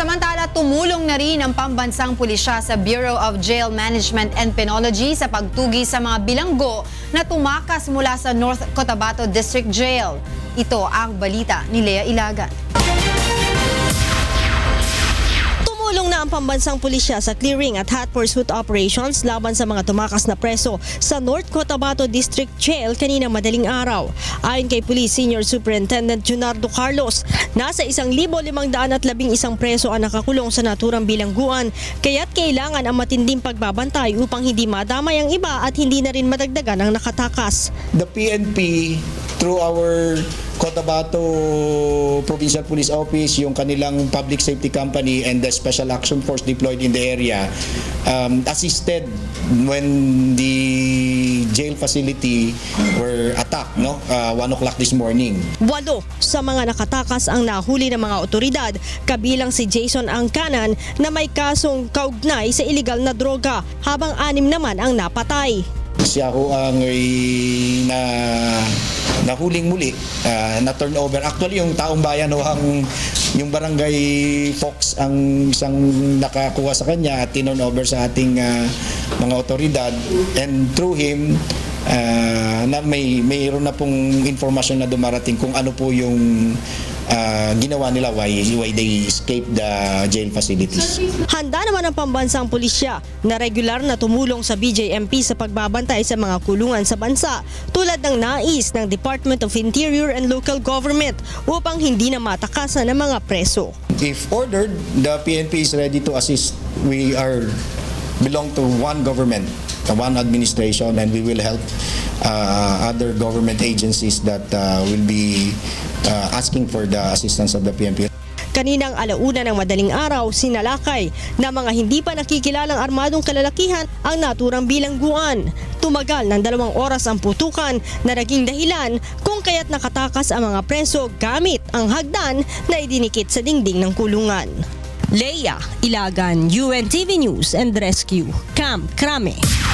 Samantala, tumulong na rin ang pambansang pulisya sa Bureau of Jail Management and Penology sa pagtugi sa mga bilanggo na tumakas mula sa North Cotabato District Jail. Ito ang balita ni Lea Ilagan. Tumulong na ang pambansang pulisya sa clearing at hot pursuit operations laban sa mga tumakas na preso sa North Cotabato District Jail kanina madaling araw. Ayon kay Police Senior Superintendent Junardo Carlos, nasa 1,511 preso ang nakakulong sa naturang bilangguan kaya't kailangan ang matinding pagbabantay upang hindi madamay ang iba at hindi na rin madagdagan ang nakatakas. the PNP through our Cotabato Provincial Police Office, yung kanilang public safety company and the Special Action Force deployed in the area um, assisted when the jail facility were attacked no uh, 1 o'clock this morning. Walo sa mga nakatakas ang nahuli ng mga otoridad, kabilang si Jason Angkanan na may kasong kaugnay sa iligal na droga, habang anim naman ang napatay. Siya ho ang na nahuling muli uh, na turnover. Actually yung taong bayan ho ang yung barangay Fox ang isang nakakuha sa kanya at turnover sa ating ah, mga otoridad and through him ah, na may mayroon na pong informasyon na dumarating kung ano po yung ah, ginawa nila why, why they escaped the jail facilities. Handa naman ang pambansang pulisya na regular na tumulong sa BJMP sa pagbabantay sa mga kulungan sa bansa tulad ng nais ng Department of Interior and Local Government upang hindi na matakasan ng mga preso. If ordered, the PNP is ready to assist. We are belong to one government, uh, one administration, and we will help uh, other government agencies that uh, will be uh, asking for the assistance of the PNP. Kaninang alauna ng madaling araw, sinalakay na mga hindi pa nakikilalang armadong kalalakihan ang naturang bilangguan. Tumagal ng dalawang oras ang putukan na naging dahilan kung kaya't nakatakas ang mga preso gamit ang hagdan na idinikit sa dingding ng kulungan. Leia Ilagan, UNTV News and Rescue, Camp Krame.